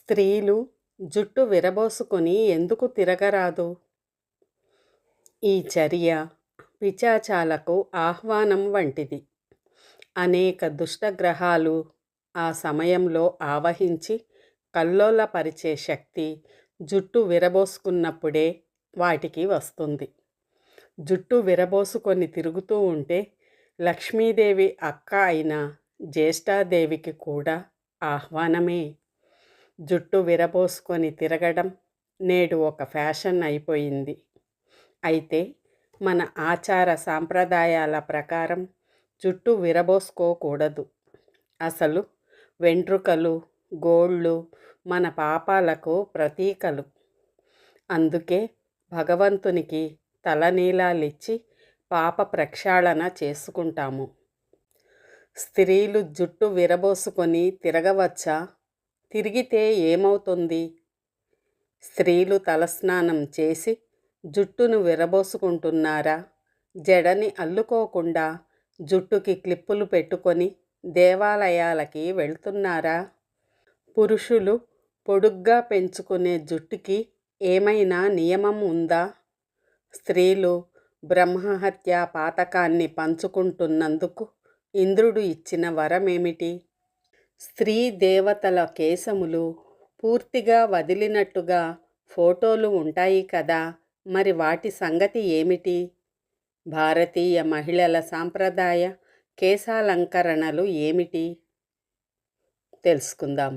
స్త్రీలు జుట్టు విరబోసుకొని ఎందుకు తిరగరాదు? ఈ చర్య పిచాచాలకు ఆహ్వానం వంటిది. అనేక దుష్టగ్రహాలు ఆ సమయంలో ఆవహించి కల్లోలపరిచే శక్తి జుట్టు విరబోసుకున్నప్పుడే వాటికి వస్తుంది. జుట్టు విరబోసుకొని తిరుగుతూ ఉంటే లక్ష్మీదేవి అక్క అయిన జ్యేష్ఠాదేవికి కూడా ఆహ్వానమే. జుట్టు విరబోసుకొని తిరగడం నేడు ఒక ఫ్యాషన్ అయిపోయింది. అయితే మన ఆచార సాంప్రదాయాల ప్రకారం జుట్టు విరబోసుకోకూడదు. అసలు వెంట్రుకలు గోళ్ళు మన పాపాలకు ప్రతీకలు. అందుకే భగవంతునికి తలనీలాలిచ్చి పాప ప్రక్షాళన చేసుకుంటాము. స్త్రీలు జుట్టు విరబోసుకొని తిరగవచ్చా? తిరిగితే ఏమవుతుంది? స్త్రీలు తలస్నానం చేసి జుట్టును విరబోసుకుంటున్నారా? జడని అల్లుకోకుండా జుట్టుకి క్లిప్పులు పెట్టుకొని దేవాలయాలకి వెళ్తున్నారా? పురుషులు పొడుగ్గా పెంచుకునే జుట్టుకి ఏమైనా నియమం ఉందా? స్త్రీలు బ్రహ్మహత్య పాతకాన్ని పంచుకుంటున్నందుకు ఇంద్రుడు ఇచ్చిన వరమేమిటి? స్త్రీ దేవతల కేశములు పూర్తిగా వదిలినట్టుగా ఫోటోలు ఉంటాయి కదా మరి వాటి సంగతి ఏమిటి? భారతీయ మహిళల సాంప్రదాయ కేశాలంకరణలు ఏమిటి? తెలుసుకుందాం.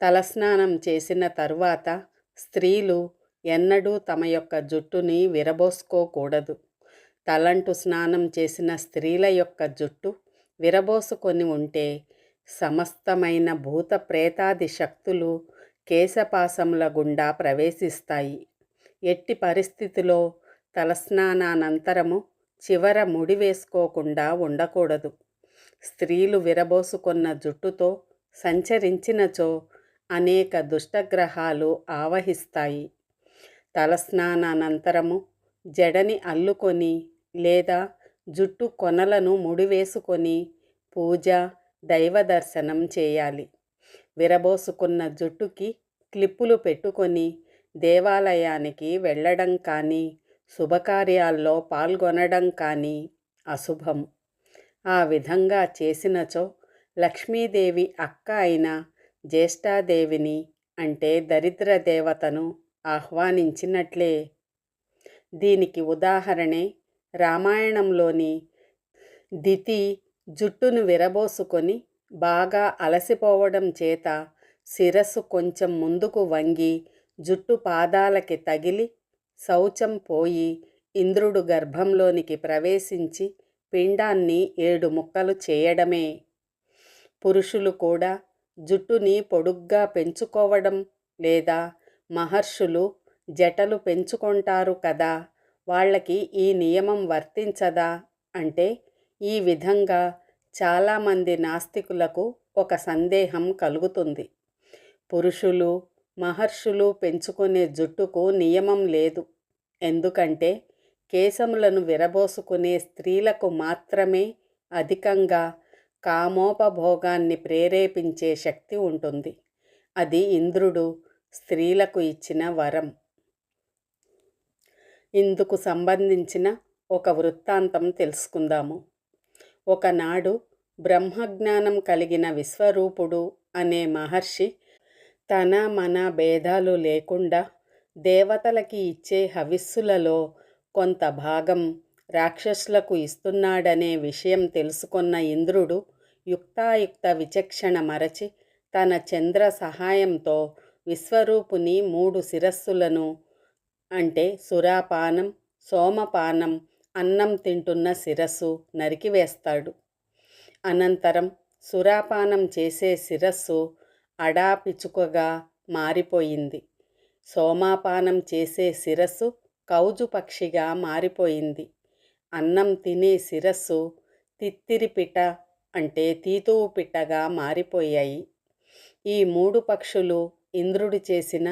తలస్నానం చేసిన తరువాత స్త్రీలు ఎన్నడూ తమ యొక్క జుట్టుని విరబోసుకోకూడదు. తలంటు స్నానం చేసిన స్త్రీల యొక్క జుట్టు విరబోసుకొని ఉంటే సమస్తమైన భూత ప్రేతాది శక్తులు కేశపాసముల గుండా ప్రవేశిస్తాయి. ఎట్టి పరిస్థితిలో తలస్నానానంతరము చివర ముడి వేసుకోకుండా ఉండకూడదు. స్త్రీలు విరబోసుకున్న జుట్టుతో సంచరించినచో అనేక దుష్టగ్రహాలు ఆవహిస్తాయి. తలస్నానానంతరము జడని అల్లుకొని లేదా జుట్టు కొనలను ముడివేసుకొని పూజ దైవ దర్శనం చేయాలి. విరబోసుకున్న జుట్టుకి క్లిప్పులు పెట్టుకొని దేవాలయానికి వెళ్ళడం కానీ శుభకార్యాల్లో పాల్గొనడం కానీ అశుభం. ఆ విధంగా చేసినచో లక్ష్మీదేవి అక్క అయిన జ్యేష్ఠాదేవిని అంటే దరిద్ర దేవతను ఆహ్వానించినట్లే. దీనికి ఉదాహరణే రామాయణంలోని దితి జుట్టును విరబోసుకొని బాగా అలసిపోవడం చేత శిరస్సు కొంచెం ముందుకు వంగి జుట్టు పాదాలకి తగిలి శౌచం పోయి ఇంద్రుడు గర్భంలోనికి ప్రవేశించి పిండాన్ని ఏడు ముక్కలు చేయడమే. పురుషులు కూడా జుట్టుని పొడుగ్గా పెంచుకోవడం లేదా మహర్షులు జటలు పెంచుకుంటారు కదా వాళ్ళకి ఈ నియమం వర్తించదా? అంటే ఈ విధంగా చాలామంది నాస్తికులకు ఒక సందేహం కలుగుతుంది. పురుషులు మహర్షులు పెంచుకునే జుట్టుకు నియమం లేదు. ఎందుకంటే కేశములను విరబోసుకునే స్త్రీలకు మాత్రమే అధికంగా కామోపభోగాన్ని ప్రేరేపించే శక్తి ఉంటుంది. అది ఇంద్రుడు స్త్రీలకు ఇచ్చిన వరం. ఇందుకు సంబంధించిన ఒక వృత్తాంతం తెలుసుకుందాము. ఒకనాడు బ్రహ్మజ్ఞానం కలిగిన విశ్వరూపుడు అనే మహర్షి తన మన భేదాలు లేకుండా దేవతలకి ఇచ్చే హవిస్సులలో కొంత భాగం రాక్షసులకు ఇస్తున్నాడనే విషయం తెలుసుకున్న ఇంద్రుడు యుక్తాయుక్త విచక్షణ మరచి తన చంద్ర సహాయంతో విశ్వరూపుని మూడు శిరస్సులను అంటే సురాపానం సోమపానం అన్నం తింటున్న శిరస్సు నరికివేస్తాడు అనంతరం సురాపానం చేసే శిరస్సు అడాపిచుకగా మారిపోయింది. సోమాపానం చేసే శిరస్సు కౌజు పక్షిగా మారిపోయింది. అన్నం తినే శిరస్సు తిత్తిరిపిట అంటే తీతువు పిట్టగా మారిపోయాయి. ఈ మూడు పక్షులు ఇంద్రుడు చేసిన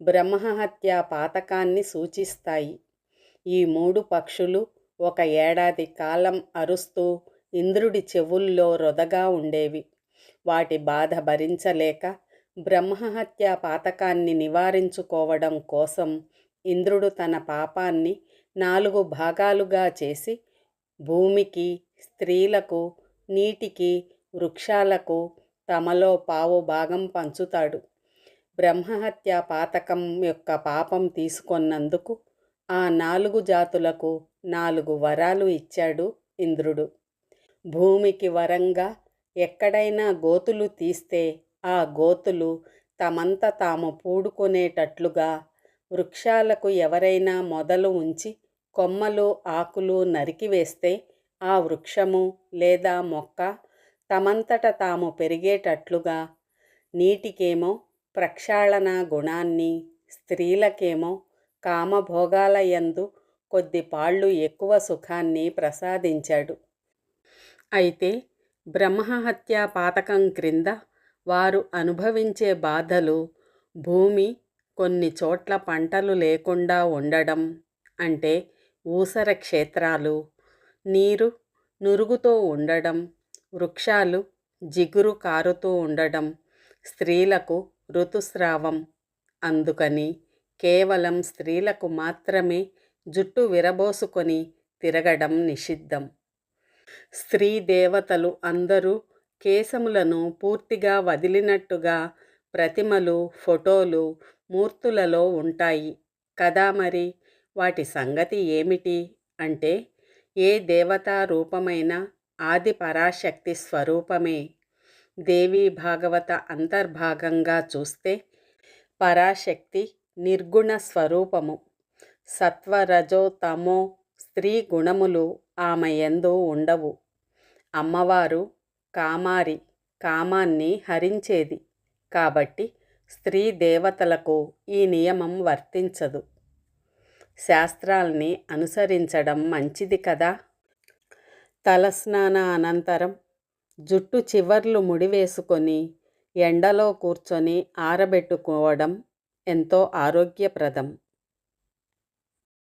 బ్రహ్మహత్య పాతకాన్ని సూచిస్తాయి. ఈ మూడు పక్షులు ఒక ఏడాది కాలం అరుస్తూ ఇంద్రుడి చెవుల్లో రొదగా ఉండేవి. వాటి బాధ భరించలేక బ్రహ్మహత్య పాతకాన్ని నివారించుకోవడం కోసం ఇంద్రుడు తన పాపాన్ని నాలుగు భాగాలుగా చేసి భూమికి స్త్రీలకు నీటికి వృక్షాలకు తమలో పావు భాగం పంచుతాడు. బ్రహ్మహత్య పాతకం యొక్క పాపం తీసుకొన్నందుకు ఆ నాలుగు జాతులకు నాలుగు వరాలు ఇచ్చాడు ఇంద్రుడు. భూమికి వరంగా ఎక్కడైనా గోతులు తీస్తే ఆ గోతులు తమంత తాము పూడుకునేటట్లుగా వృక్షాలకు ఎవరైనా మొదలు ఉంచి కొమ్మలు ఆకులు నరికివేస్తే ఆ వృక్షము లేదా మొక్క తమంతట తాము పెరిగేటట్లుగా నీటికేమో ప్రక్షాళన గుణాన్ని స్త్రీలకేమో కామభోగాల కొద్ది పాళ్ళు ఎక్కువ సుఖాన్ని ప్రసాదించాడు. అయితే బ్రహ్మహత్య పాతకం క్రింద వారు అనుభవించే బాధలు భూమి కొన్ని చోట్ల పంటలు లేకుండా ఉండడం అంటే ఊసర క్షేత్రాలు నీరు నురుగుతో ఉండడం వృక్షాలు జిగురు కారుతూ ఉండడం స్త్రీలకు ఋతుస్రావం అందుకని కేవలం స్త్రీలకు మాత్రమే జుట్టు విరబోసుకొని తిరగడం నిషిద్ధం. స్త్రీ దేవతలు అందరూ కేశములను పూర్తిగా వదిలినట్టుగా ప్రతిమలు ఫోటోలు మూర్తులలో ఉంటాయి. కదా మరి? వాటి సంగతి ఏమిటి? అంటే ఏ దేవతా రూపమైన ఆది పరాశక్తి స్వరూపమే? దేవీ భాగవత అంతర్భాగంగా చూస్తే పరాశక్తి నిర్గుణ స్వరూపము. సత్వరజో తమో స్త్రీ గుణములు ఆమె ఎందు ఉండవు. అమ్మవారు కామారి కామాన్ని హరించేది. కాబట్టి స్త్రీ దేవతలకు ఈ నియమం వర్తించదు. శాస్త్రాల్ని అనుసరించడం మంచిది కదా? తలస్నాన అనంతరం జుట్టు చివర్లు ముడివేసుకొని ఎండలో కూర్చొని ఆరబెట్టుకోవడం ఎంతో ఆరోగ్యప్రదం.